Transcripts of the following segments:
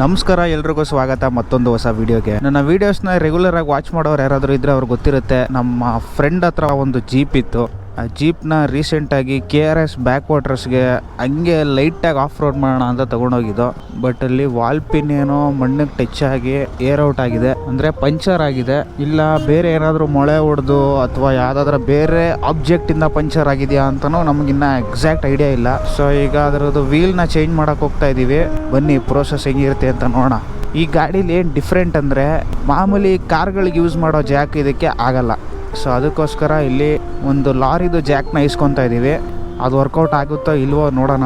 ನಮಸ್ಕಾರ, ಎಲ್ರಿಗೂ ಸ್ವಾಗತ. ಮತ್ತೊಂದು ಹೊಸ ವಿಡಿಯೋಗೆ. ನನ್ನ ವೀಡಿಯೋಸ್ನ ರೆಗ್ಯುಲರ್ ಆಗಿ ವಾಚ್ ಮಾಡೋರು ಯಾರಾದರೂ ಇದ್ರೆ ಅವ್ರಿಗೆ ಗೊತ್ತಿರುತ್ತೆ, ನಮ್ಮ ಫ್ರೆಂಡ್ ಹತ್ರ ಒಂದು ಜೀಪ್ ಇತ್ತು. ಆ ಜೀಪ್ನ ರೀಸೆಂಟಾಗಿ ಕೆ ಆರ್ ಎಸ್ ಬ್ಯಾಕ್ ವಾಟರ್ಸ್ಗೆ ಹಂಗೆ ಲೈಟಾಗಿ ಆಫ್ ರೋಡ್ ಮಾಡೋಣ ಅಂತ ತೊಗೊಂಡೋಗಿದ್ದು. ಬಟ್ ಅಲ್ಲಿ ವಾಲ್ ಪಿನ್ ಏನೋ ಮಣ್ಣಿಗೆ ಟಚ್ ಆಗಿ ಏರ್ ಔಟ್ ಆಗಿದೆ. ಅಂದರೆ ಪಂಚರ್ ಆಗಿದೆ. ಇಲ್ಲ ಬೇರೆ ಏನಾದರೂ ಮೊಳೆ ಹೊಡೆದು ಅಥವಾ ಯಾವುದಾದ್ರೂ ಬೇರೆ ಆಬ್ಜೆಕ್ಟಿಂದ ಪಂಚರ್ ಆಗಿದೆಯಾ ಅಂತಲೂ ನಮಗಿನ್ನ ಎಕ್ಸಾಕ್ಟ್ ಐಡಿಯಾ ಇಲ್ಲ. ಸೊ ಈಗ ಅದರದ್ದು ವೀಲ್ನ ಚೇಂಜ್ ಮಾಡೋಕೆ ಹೋಗ್ತಾ ಇದ್ದೀವಿ ಬನ್ನಿ ಪ್ರೋಸೆಸ್ ಹೆಂಗಿರುತ್ತೆ ಅಂತ ನೋಡೋಣ. ಈ ಗಾಡೀಲಿ ಏನು ಡಿಫ್ರೆಂಟ್ ಅಂದರೆ ಮಾಮೂಲಿ ಕಾರ್ಗಳಿಗೆ ಯೂಸ್ ಮಾಡೋ ಜಾಕ್ ಇದಕ್ಕೆ ಆಗಲ್ಲ. ಸೊ ಅದಕ್ಕೋಸ್ಕರ ಇಲ್ಲಿ ಒಂದು ಲಾರಿದು ಜಾಕ್ನ ಇಸ್ಕೊತಾ ಇದ್ದೀವಿ. ಅದು ವರ್ಕೌಟ್ ಆಗುತ್ತೋ ಇಲ್ವೋ ನೋಡೋಣ.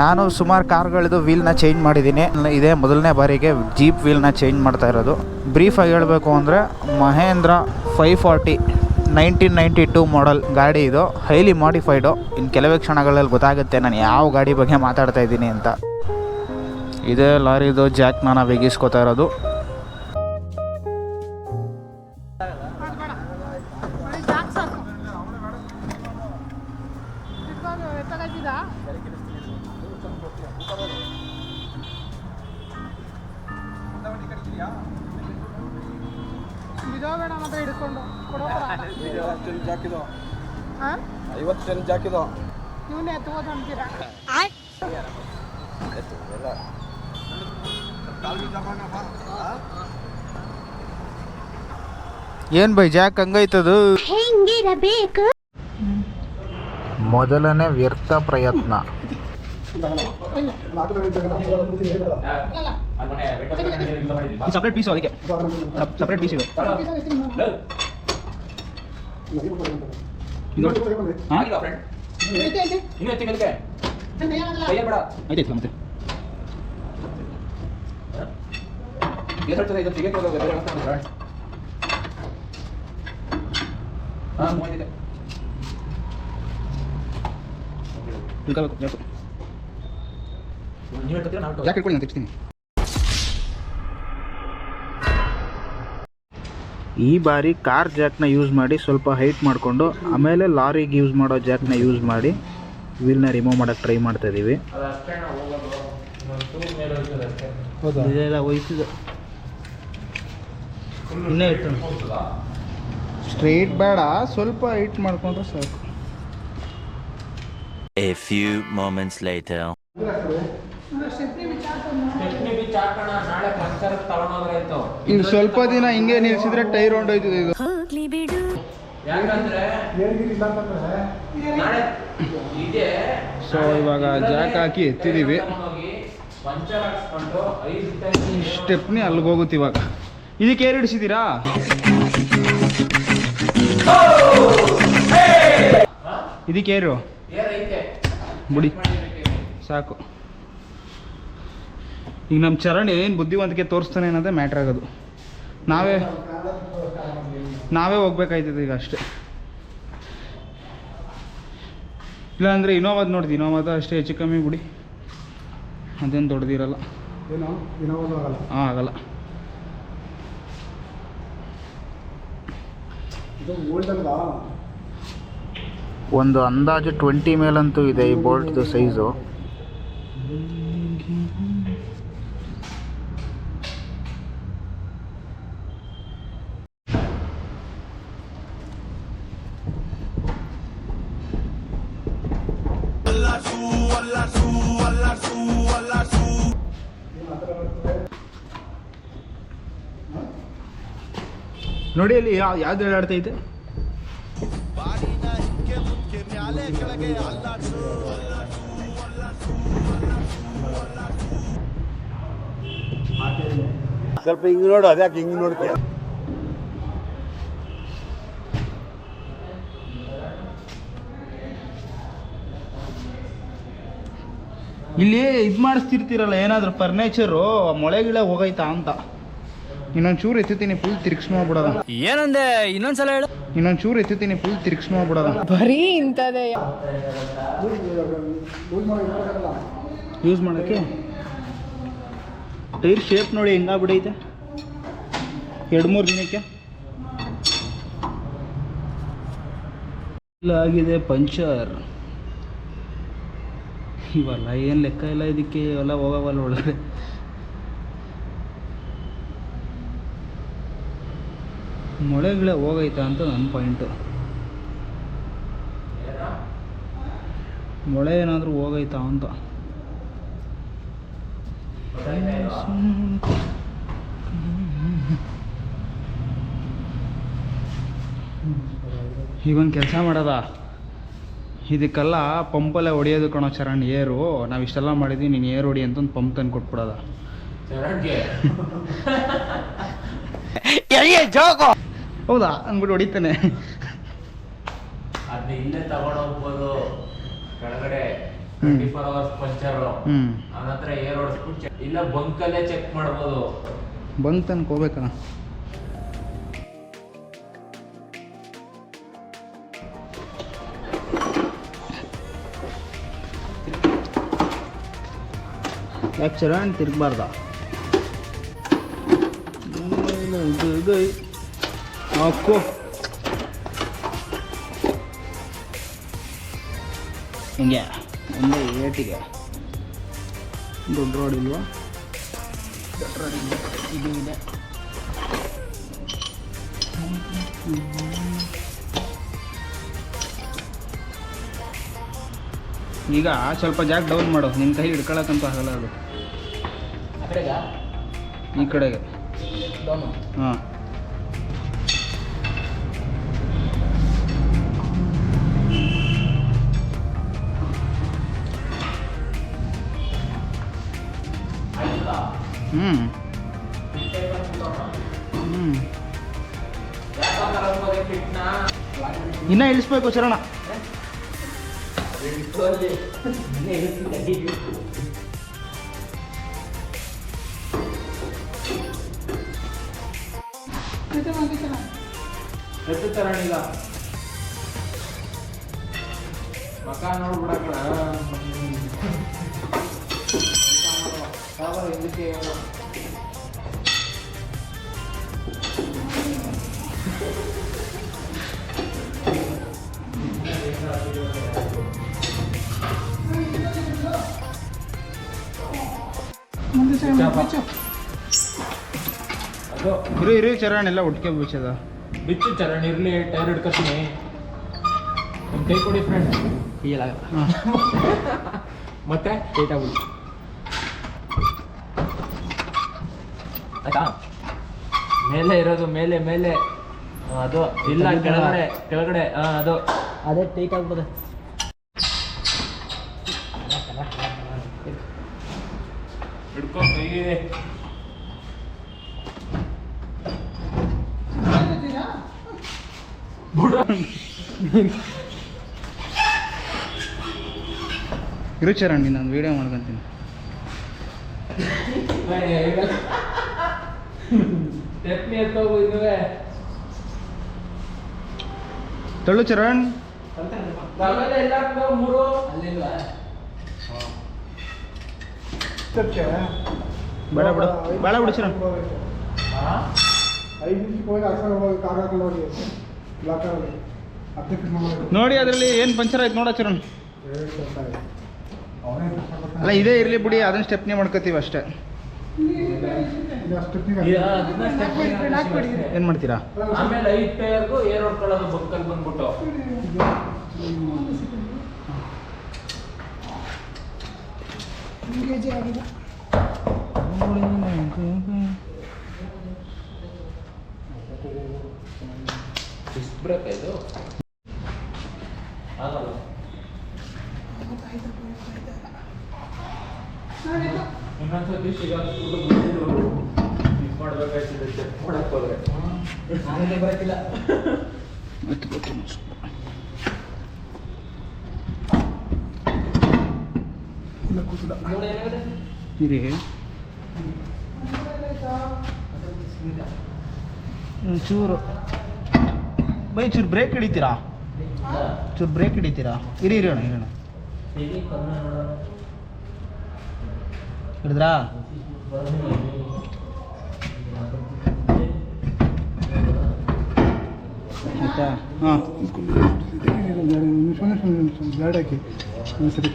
ನಾನು ಸುಮಾರು ಕಾರ್ಗಳದ್ದು ವೀಲ್ನ ಚೇಂಜ್ ಮಾಡಿದ್ದೀನಿ. ಇದೇ ಮೊದಲನೇ ಬಾರಿಗೆ ಜೀಪ್ ವೀಲ್ನ ಚೇಂಜ್ ಮಾಡ್ತಾ ಇರೋದು. ಬ್ರೀಫಾಗಿ ಹೇಳಬೇಕು ಅಂದರೆ Mahindra five forty nineteen ninety two model ಗಾಡಿ ಇದು. ಹೈಲಿ ಮಾಡಿಫೈಡು ಇನ್ನು ಕೆಲವೇ ಕ್ಷಣಗಳಲ್ಲಿ ಗೊತ್ತಾಗುತ್ತೆ ನಾನು ಯಾವ ಗಾಡಿ ಬಗ್ಗೆ ಮಾತಾಡ್ತಾ ಇದ್ದೀನಿ ಅಂತ. ಇದೇ ಲಾರಿದು ಜಾಕ್ನ ನಾವು ಎಗಿಸ್ಕೊತಾ ಇರೋದು. ಇದೋ ಬೇಡ ಮಾತ್ರ ಹಿಡ್ಕೊಂಡು. ಕೊಡೋ ಹಾಂ ಐವತ್ತು ಜಾಕಿದೋ ಇವನೇ ಎತ್ಬೋದು ಅಂತೀರಾ? ಏನ್ ಬೈ ಜಾಕ್ ಹಂಗೈತದು ಹೆಂಗಿರಬೇಕು? ಮೊದಲನೇ ವ್ಯರ್ಥ ಪ್ರಯತ್ನ ಸಪ್ರೇಟ್ ಪೀಸ್ ಅದಕ್ಕೆ ಸಪ್ರೇಟ್ ಪೀಸ್ ಇದು ಆಯ್ತು ಮತ್ತೆ ನಾನು ಈ ಬಾರಿ ಕಾರ್ ಜಾಕ್ನ ಯೂಸ್ ಮಾಡಿ ಸ್ವಲ್ಪ ಹೈಟ್ ಮಾಡಿಕೊಂಡು ಆಮೇಲೆ ಲಾರಿಗೆ ಯೂಸ್ ಮಾಡೋ ಜಾಕ್ನ ಯೂಸ್ ಮಾಡಿ ವೀಲ್ನ ರಿಮೂವ್ ಮಾಡೋಕ್ಕೆ ಟ್ರೈ ಮಾಡ್ತಾ ಇದ್ದೀವಿ ಸ್ಟ್ರೈಟ್ ಬೇಡ ಸ್ವಲ್ಪ ಹೈಟ್ ಮಾಡ್ಕೊಂಡ್ರೆ ಸಾಕು. A few moments later. ಇನ್ನು ಸ್ವಲ್ಪ ದಿನ ಹಿಂಗೆ ನಿಲ್ಸಿದ್ರೆ ಟೈರ್ ಹೊಂಡೋಯ್ತದೆ ಇದು. ಹೋಗ್ಲಿ ಬಿಡು ಸೊ ಇವಾಗ ಜಾಕ್ ಹಾಕಿ ಎತ್ತಿದೀವಿ. ಸ್ಟೆಪ್ನಿ ಅಲ್ಲಿಗೆ ಹೋಗುತ್ತೆ ಇವಾಗ. ಇದಕ್ಕೆ ಏರ್ ಹಿಡಿಸಿದ್ದೀರಾ? ಇದಕ್ಕೆ ಏರು? ಬಿಡಿ ಸಾಕು. ಈಗ ನಮ್ಮ ಚರಣ್ ಏನು ಬುದ್ಧಿವಂತಿಕೆ ತೋರಿಸ್ತಾನೆ ಅನ್ನೋದೇ ಮ್ಯಾಟ್ರ್ ಆಗೋದು. ನಾವೇ ನಾವೇ ಹೋಗ್ಬೇಕಾಯ್ತದೆ ಈಗ ಅಷ್ಟೇ. ಇಲ್ಲಾಂದರೆ ಇನೋವಾದ ನೋಡ್ದು ಇನೋವಾದ ಅಷ್ಟೇ ಹೆಚ್ಚು ಕಮ್ಮಿ ಬಿಡಿ ಅದೇನು ದೊಡ್ಡದಿರಲ್ಲ. ಹಾಂ ಆಗಲ್ಲ. ಇದು ಒಂದು ಅಂದಾಜು ಟ್ವೆಂಟಿ ಮೇಲಂತೂ ಇದೆ ಈ ಬೋಲ್ಟ್ದು ಸೈಜು. ನೋಡಿ ಅಲ್ಲಿ ಯಾವ ಕೆಳಗೆ ಅಲ್ಲಾಡ್ಸು ಸ್ವಲ್ಪ ಹಿಂಗೆ ನೋಡು ಅದ್ಯಾಕೆ ಹಿಂಗೆ ನೋಡ್ತೀಯ? ಇಲ್ಲಿ ಇದು ಮಾಡಿಸ್ತಿರ್ತೀರಲ್ಲ ಏನಾದರೂ ಫರ್ನಿಚರು ಮೊಳೆಗಿಳೆ ಹೋಗೈತಾ ಅಂತ. ಇನ್ನೊಂದು ಚೂರು ಎತ್ತುತ್ತೀನಿ ಫುಲ್ ತಿರ್ಗಿಸ್ ಮಾಡ್ಬಿಡೋದ ಏನಂದೆ? ಇನ್ನೊಂದ್ಸಲ ಹೇಳು. ಇನ್ನೊಂದು ಚೂರು ಎತ್ತುತ್ತೀನಿ ಫುಲ್ ತಿರ್ಗಿಸ್ ಮಾಡ್ಬಿಡೋದ ಬರೀ ಇಂಥದೇ ಯೂಸ್ ಮಾಡೋಕ್ಕೆ? ಟೈರ್ ಶೇಪ್ ನೋಡಿ ಹೆಂಗಾಗ್ಬಿಡೈತೆ? ಎರಡು ಮೂರು ದಿನಕ್ಕೆ? ಇಲ್ಲ ಆಗಿದೆ ಪಂಚರ್ ಇವಲ್ಲ ಏನು ಲೆಕ್ಕ ಇಲ್ಲ ಇದಕ್ಕೆ ಇವೆಲ್ಲ ಹೋಗವಲ್ಲ ಒಳಗಡೆ. ಮೊಳೆಗಳೇ ಹೋಗೈತಾ ಅಂತ ನನ್ನ ಪಾಯಿಂಟು ಮೊಳೆ ಏನಾದರೂ ಹೋಗೈತಾ ಅಂತ. ಈಗೊಂದು ಕೆಲಸ ಮಾಡೋದ? ಇದಕ್ಕೆಲ್ಲ ಪಂಪಲ್ಲೇ ಹೊಡಿಯೋದು ಕಣೋ ಚರಣ್ ಏರು. ನಾವು ಇಷ್ಟೆಲ್ಲ ಮಾಡಿದ್ವಿ ನೀನು ಏರು ಹೊಡಿ ಅಂತ ಒಂದು ಪಂಪ್ ತಂದು ಕೊಟ್ಬಿಡೋದ. ಹೌದಾ? ಅಂದ್ಬಿಟ್ಟು ಹೊಡಿತಾನೆ. ಅದನ್ನ ಇಲ್ಲೇ ತಗೊಂಡ್ ಹೋಗ್ಬೋದು ಕೆಳಗಡೆ. ಟ್ವೆಂಟಿ ಫೋರ್ ಅವರ್ಸ್ ಪಂಚರ್ ಹ್ಞೂ ಹತ್ರ ಏರ್ ಇಲ್ಲ ಬಂಕಲ್ಲೇ ಚೆಕ್ ಮಾಡ್ಬೋದು. ಬಂಕ್ ತನಕ ತಿರ್ಗಬಾರ್ದ? ಇದು ಹಾಕು ಹಿಂಗೆ ಒಂದೇ ಏಟಿಗೆ. ದೊಡ್ಡ ರೋಡ್ ಇಲ್ವಾ? ದೊಡ್ಡ ರೋಡ್ ಇದೆ ಇದು ಇದೆ. ಈಗ ಸ್ವಲ್ಪ ಜಾಗ ಡೌನ್ ಮಾಡು. ನಿನ್ನ ಕೈ ಹಿಡ್ಕೊಳಕ್ಕಂತೂ ಆಗಲ್ಲ ಅದು. ಈ ಕಡೆಗೆ. ಹಾಂ. ಇನ್ನೂ ಇಳಿಸ್ಬೇಕು ಶರಣ. ತರಣೀಗ ಮಕ ನೋಡ್ಬಿಡಕ್ಕ ಇರು ಇರು ಚರಣ್ ಎಲ್ಲ ಒಟ್ಟಿಗೆ ಬಿಚ್ಚದ ಬಿಚ್ಚು ಚರಣ್ ಇರ್ಲಿ ಟೈರ್ ಹಿಡ್ಕೊತೀನಿ ಕೈ ಕೊಡಿ ಫ್ರೆಂಡ್ ಮತ್ತೆ? ಟೈಟ್ ಆಗ್ಬಿಡಿ. ಆಯ್ತಾ? ಮೇಲೆ ಇರೋದು ಮೇಲೆ ಮೇಲೆ. ಅದು ಇಲ್ಲ ಕೆಳಗಡೆ ಕೆಳಗಡೆ ಅದು. ಅದೇ ಟೈಟ್ ಆಗ್ಬೋದು. ಹಿಡ್ಕೊ ಕೈಗೆ ಇರು ಚರಣ್ ನೀನು ವಿಡಿಯೋ ಮಾಡ್ಕೊಂತೀನಿ. ಸ್ಟೆಪ್ನಿ ಎತ್ತೋಗು ತಳ್ಳು ಚರಣ್. ಬೇಡ ಬಿಡು. ಬೇಡ ಬಿಡು ಚರಣ್. ನೋಡಿ. ಅದರಲ್ಲಿ ಏನು ಪಂಚರ್ ಆಯ್ತು ನೋಡ ಚರಣ್ ಅಲ್ಲ ಇದೇ ಇರಲಿ ಬಿಡಿ ಅದನ್ನ ಸ್ಟೆಪ್ನೇ ಮಾಡ್ಕೋತೀವಿ ಅಷ್ಟು. ಏನು ಮಾಡ್ತೀರಾ? ಆಮೇಲೆ ಐದು ಟೈರ್ಗೂ ಏರ್ ಹೊಡ್ಕೊಳ್ಳೋದು ಬಕ್ಕಲ್ಲಿ ಬಂದ್ಬಿಟ್ಟು. ಬ್ರೇಕ್ ಇದು? ಆಗಲ್ಲ. ಇನ್ನೊಂದ್ಸತಿ ಸಿಗಾಕ್ಬಿಟ್ಟು ಬಂದಿದ್ದು ಇದು ಮಾಡ್ಬೇಕಾಯ್ತದೆ ಚೆಕ್ ಮಾಡಕ್ ಹೋದ್ರೆ ಆಮೇಲೆ ಬರಕಿಲ್ಲ. ಚೂರು ಬೈ ಚೂರು ಬ್ರೇಕ್ ಹಿಡಿತೀರಾ? ಚೂರು ಬ್ರೇಕ್ ಹಿಡಿತೀರಾ? ಇರಿ ಇರೋಣ ಇರೋಣ ಹಿಡಿದ್ರಾ? ಆಯ್ತಾ ಹಾಂ. ಬ್ಯಾಡ್ ಹಾಕಿ ಒಂದ್ಸರಿ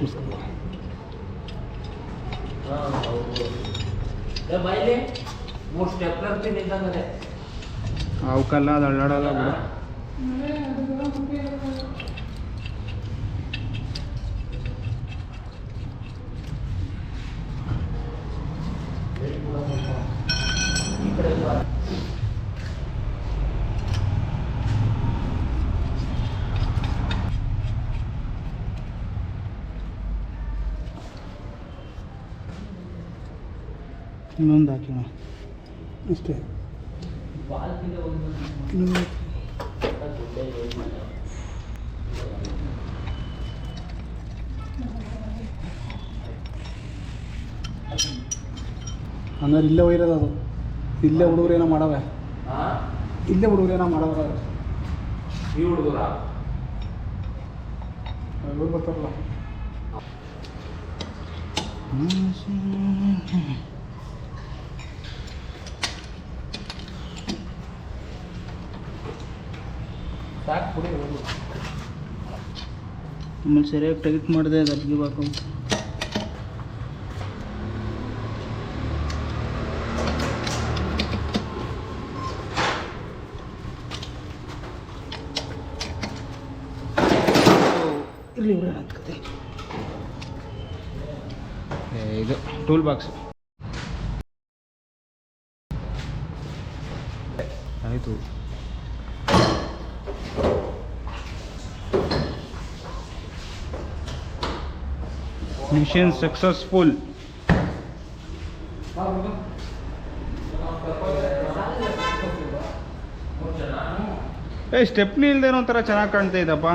ಅವಕ್ಕೆಲ್ಲ ಅದು ಅಳ್ಳಾಡಲ್ಲ ಬಿಡು. ಇನ್ನೊಂದು ಹಾಕಿಣ ಅಷ್ಟೇ ಇನ್ನೊಂದು ಹಂಗಾರೆ ಇಲ್ಲೇ ಒಯ್ಯರೋದು ಅದು ಇಲ್ಲೇ ಹುಡುಗರು ಏನೋ ಮಾಡವೆ ಇಲ್ಲೇ ಹುಡುಗರು ಏನೋ ಮಾಡವ ಈ ಹುಡುಗರ ಇವ್ರು ಬರ್ತಾರಲ್ಲ ಸಾಕು ಕುಡಿ ಆಮೇಲೆ ಸರಿಯಾಗಿ ಟೈಟ್ ಮಾಡಿದೆ ಅದು ಅದ್ಗಿಬೇಕು ಇಲ್ಲಿ ಇದು ಟೂಲ್ ಬಾಕ್ಸ್ ಆಯಿತು. Mission successful. ಏ ಸ್ಟೆಪ್ನಿ ಇಲ್ದೇನೋ ಒಂಥರ ಚೆನ್ನಾಗಿ ಕಾಣ್ತಾ ಇದ್ದಪ್ಪ